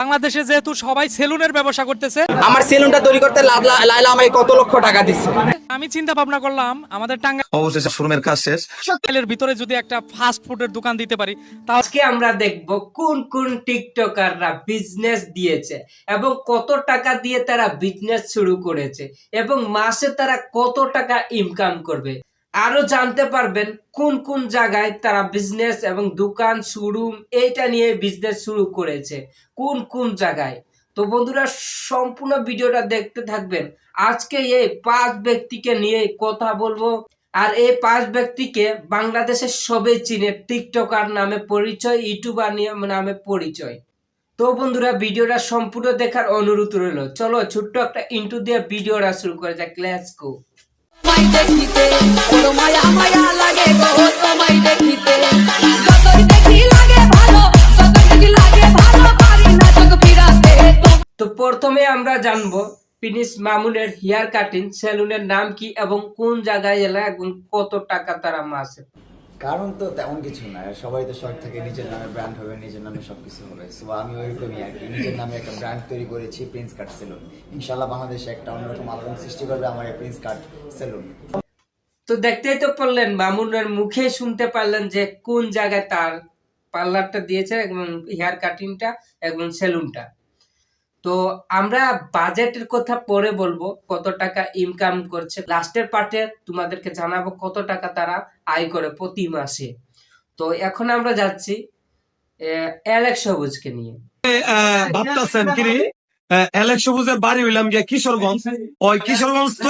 বাংলাদেশে যেহেতু সবাই সেলুনের ব্যবসা করতেছে আমার সেলুনটা তৈরি করতে লাইলা আমাকে কত লক্ষ টাকা দিচ্ছে আমি চিন্তা ভাবনা করলাম আমাদের টাঙ্গা অবশেষে শোরুমের কাজ শেষ। টাঙ্গাইলের ভিতরে যদি একটা ফাস্ট ফুডের দোকান দিতে পারি তাহলে আজকে আমরা দেখব কোন কোন টিকটকাররা বিজনেস দিয়েছে এবং কত টাকা দিয়ে তারা বিজনেস শুরু করেছে এবং মাসে তারা কত টাকা ইনকাম করবে। আরও জানতে পারবেন কোন কোন জায়গায় তারা বিজনেস এবং দোকান শোরুম এইটা নিয়ে বিজনেস শুরু করেছে, কোন কোন জায়গায়। তো বন্ধুরা, সম্পূর্ণ ভিডিওটা দেখতে থাকবেন। আজকে এই পাঁচ ব্যক্তিকে নিয়ে কথা বলব। আর এই পাঁচ ব্যক্তিকে বাংলাদেশের সবে চিনে, টিকটকার নামে পরিচয়, ইউটিউবার নামে পরিচয়। তো বন্ধুরা, ভিডিওটা সম্পূর্ণ দেখার অনুরোধ রইল। চলো ছোট্ট একটা ইন্টু দিয়ে ভিডিওটা শুরু করে যাক। লেটস গো তো প্রথমে আমরা জানব পিনিস মামুনের হেয়ার কাটিং, সেলুনের নাম কি এবং কোন জায়গায় এলে এবং কত টাকা তারা মাসে কারণ তো তেমন কিছু না। সবাই তো শখ থাকে নিজের নামে ব্র্যান্ড হবে, নিজের নামে সবকিছু হবে। সো আমি ওইরকমই আর কি। নিজের নামে একটা ব্র্যান্ড তৈরি করেছি প্রিন্স কাট সেলুন ইনশাল্লাহ বাংলাদেশে একটা অন্যরকম আলোড়ন সৃষ্টি করবে আমার এই প্রিন্স কাট সেলুন তো দেখতেই তো পারলেন মামুনের মুখে শুনতে পারলেন যে কোন জায়গায় তার পার্লারটা দিয়েছে এবং হেয়ার কাটিংটা এবং সেলুনটা তো আমরা বাজেটের কথা পরে বলব, কত টাকা ইনকাম করছে। লাস্টের পার্টে তোমাদেরকে জানাব কত টাকা তারা আয় করে প্রতি মাসে। তো এখন আমরা যাচ্ছি অ্যালেক্স সবুজকে নিয়ে। ভাবতেছেন কি? অ্যালেক্স সবুজের বাড়ি হইলাম গিয়ে কিশোরগঞ্জ। ওই কিশোরগঞ্জ তো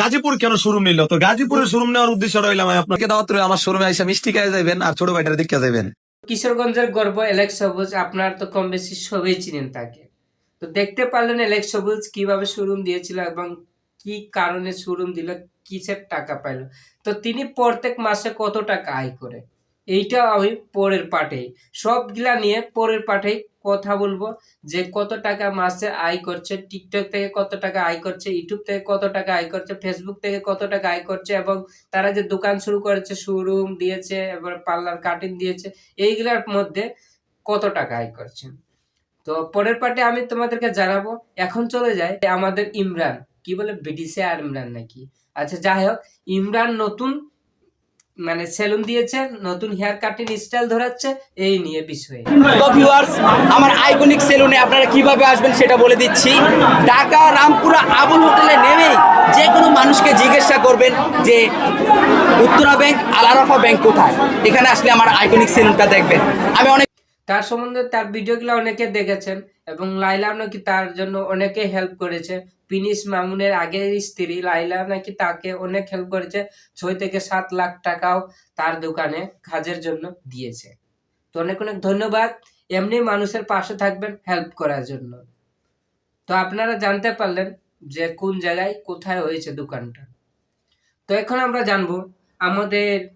গাজীপুর কেন শোরুম নিল? তো গাজীপুরের শোরুম নেওয়ার উদ্দেশ্য রইলাম আপনাকে। দাওয়াত আমার শোরুমে এসে মিষ্টি খাই যাবেন আর ছোট ভাইটার দিকে যাবেন কিশোরগঞ্জের গর্ব এলেক সবুজ, আপনার তো কম বেশি সবাই চিনেন তাকে। তো দেখতে পারলেন এলেক সবুজ কীভাবে শোরুম দিয়েছিল এবং কি কারণে শোরুম দিল, কিসের টাকা পাইল। তো তিনি প্রত্যেক মাসে কত টাকা আয় করে? এইটা আমি পরের পাঠেই। সবগুলা নিয়ে পরের পাঠে কথা বলব যে কত টাকা মাসে আয় করছে টিকটক থেকে কত টাকা আয় করছে ইউটিউব থেকে কত টাকা আয় করছে ফেসবুক থেকে কত টাকা আয় করছে এবং তারা যে দোকান শুরু করেছে শোরুম দিয়েছে, এবার পার্লার কাটিং দিয়েছে, এইগুলার মধ্যে কত টাকা আয় করছে। তো পরের পার্টে আমি তোমাদেরকে জানাব, এখন চলে যায় আমাদের ইমরান, কি বলে, ব্রিটিশে আর ইমরান নাকি? আচ্ছা যাই হোক, ইমরান নতুন মানে সেলুন দিয়েছে নতুন হেয়ার কাটিং স্টাইল ধরাচ্ছে এই নিয়ে বিষয়ে তো ভিউয়ার্স আমার আইকনিক সেলুনে আপনারা কীভাবে আসবেন সেটা বলে দিচ্ছি। ঢাকা রামপুরা আবুল হোটেলে নেমেই যে কোনো মানুষকে জিজ্ঞাসা করবেন যে উত্তরা ব্যাংক আল আরাফা ব্যাংক কোথায়? এখানে আসলে আমার আইকনিক সেলুনটা দেখবেন। আমি অনেক তার সম্বন্ধে তার ভিডিওগুলো অনেকে দেখেছেন এবং লাইলা নাকি তার জন্য অনেকে হেল্প করেছে। পিনিস মামুনের আগের স্ত্রী লাইলা নাকি তাকে অনেক হেল্প করেছে। ছয় থেকে সাত লাখ টাকাও তার দোকানে কাজের জন্য দিয়েছে। তো অনেক অনেক ধন্যবাদ। এমনি মানুষের পাশে থাকবেন হেল্প করার জন্য। তো আপনারা জানতে পারলেন যে কোন জায়গায় কোথায় হয়েছে দোকানটা। তো এখন আমরা জানব আমাদের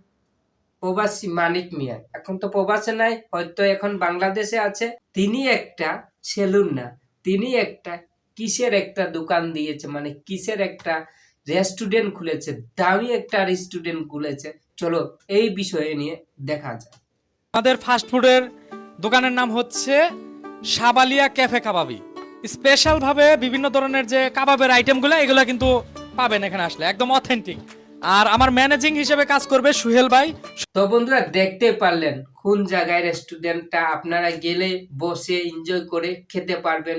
প্রবাসী মানিক মিয়া। এখন তো প্রবাসে নাই, হয়তো এখন বাংলাদেশে আছে। তিনি একটা সেলুন না, তিনি একটা কিসের একটা দোকান দিয়েছে? মানে কিসের একটা রেস্টুরেন্ট খুলেছে? দামি একটা রেস্টুরেন্ট খুলেছে। চলো এই বিষয়ে নিয়ে দেখা যায় আমাদের ফাস্ট ফুডের দোকানের নাম হচ্ছে সাবালিয়া ক্যাফে কাবাবি। স্পেশাল ভাবে বিভিন্ন ধরনের যে কাবাবের আইটেমগুলো এগুলো কিন্তু পাবেন এখানে আসলে একদম অথেন্টিক আর আমার ম্যানেজিং হিসেবে কাজ করবে সুহেল ভাই। তো বন্ধুরা দেখতে পারলেন কোন জায়গায় রেস্টুরেন্টটা আপনারা গেলে বসে এনজয় করে খেতে পারবেন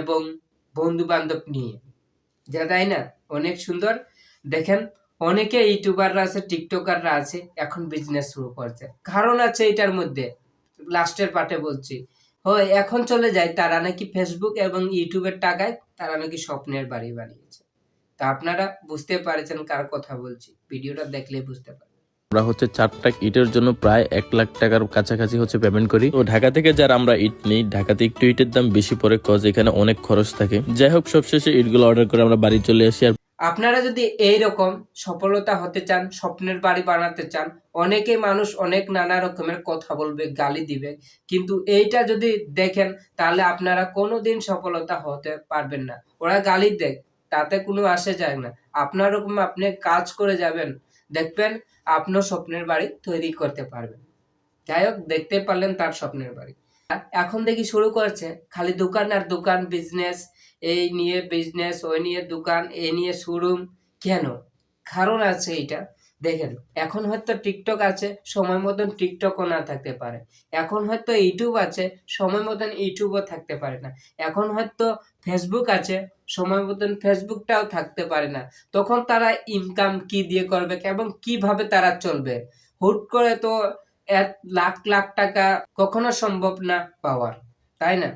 এবং বন্ধু বান্ধব নিয়ে। যা তাই না? অনেক সুন্দর। দেখেন, অনেকে ইউটিউবাররা আছে, টিকটকাররা আছে, এখন বিজনেস শুরু করছে। কারণ আছে এটার মধ্যে। লাস্টের পার্টে বলছি। হয়, এখন চলে যায়, তারা নাকি ফেসবুক এবং ইউটিউবের টাকায় তারা নাকি স্বপ্নের বাড়ি বানিয়েছে। তা আপনারা বুঝতে পারছেন কার কথা বলছি। ভিডিওটা দেখলে বুঝতে পারবেন আমরা হচ্ছে চারটা ইটের জন্য প্রায় এক লাখ টাকার কাছাকাছি হচ্ছে পেমেন্ট করি। তো ঢাকা থেকে যারা আমরা ইট নিই, ঢাকাতে একটু ইটের দাম বেশি পড়ে কজ এখানে অনেক খরচ থাকে। যাই হোক, সবশেষে ইটগুলো অর্ডার করে আমরা বাড়ি চলে আসি আর আপনারা যদি এই রকম সফলতা হতে চান, স্বপ্নের বাড়ি বানাতে চান, অনেকে মানুষ অনেক নানা রকমের কথা বলবে, গালি দিবে। কিন্তু এইটা যদি দেখেন, তাহলে আপনারা কোনোদিন সফলতা হতে পারবেন না। ওরা গালি দেখ তাতে কোনো আসে যায় না। আপনার রকম আপনি কাজ করে যাবেন দেখবেন আপনার স্বপ্নের বাড়ি তৈরি করতে পারবেন। যাই হোক, দেখতে পারলেন তার স্বপ্নের বাড়ি। এখন দেখি শুরু করছে। খালি দোকান আর দোকান বিজনেস এই নিয়ে বিজনেস ওই নিয়ে দোকান, এ নিয়ে শোরুম কেন? কারণ আছে এটা দেখেন, এখন হয়তো টিকটক আছে, সময় মতন টিকটকও না থাকতে পারে। এখন হয়তো ইউটিউব আছে, সময় মতন ইউটিউবও থাকতে পারে না। এখন হয়তো ফেসবুক আছে, সময় মতন ফেসবুকটাও থাকতে পারে না। তখন তারা ইনকাম কি দিয়ে করবে এবং কীভাবে তারা চলবে? হুট করে তো এক লাখ লাখ টাকা কখনো সম্ভব না পাওয়ার, তাই না?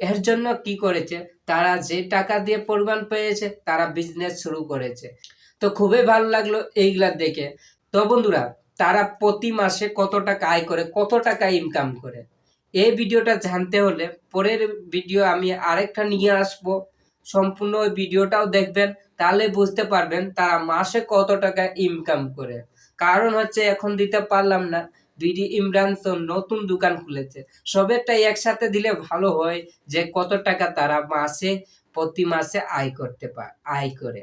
এর জন্য কি করেছে? তারা যে টাকা দিয়ে পরিমাণ পেয়েছে, তারা বিজনেস শুরু করেছে। তো খুবই ভালো লাগল এইগুলা দেখে। তো বন্ধুরা, তারা প্রতি মাসে কত টাকা আয় করে, কত টাকা ইনকাম করে? এই ভিডিওটা জানতে হলে পরের ভিডিও আমি আরেকটা নিয়ে আসব। সম্পূর্ণ ওই ভিডিওটাও দেখবেন, তাহলে বুঝতে পারবেন তারা মাসে কত টাকা ইনকাম করে। কারণ হচ্ছে এখন দিতে পারলাম না বিডি ইমরান নতুন দোকান খুলেছে। সবেরটাই একসাথে দিলে ভালো হয় যে কত টাকা তারা মাসে, প্রতি মাসে আয় করতে পারে আয় করে।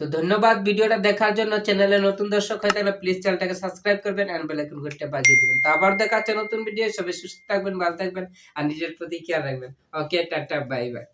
তো ধন্যবাদ ভিডিওটা দেখার জন্য। চ্যানেলে নতুন দর্শক হয়ে থাকলে প্লিজ চ্যানেলটাকে সাবস্ক্রাইব করবেন এন্ড বেল আইকন ঘণ্টা বাজিয়ে দেবেন। তো আবার দেখা হচ্ছে নতুন ভিডিও সবাই সুস্থ থাকবেন, ভালো থাকবেন, আর নিজের প্রতি খেয়াল রাখবেন। ওকে টাটা বাই বাই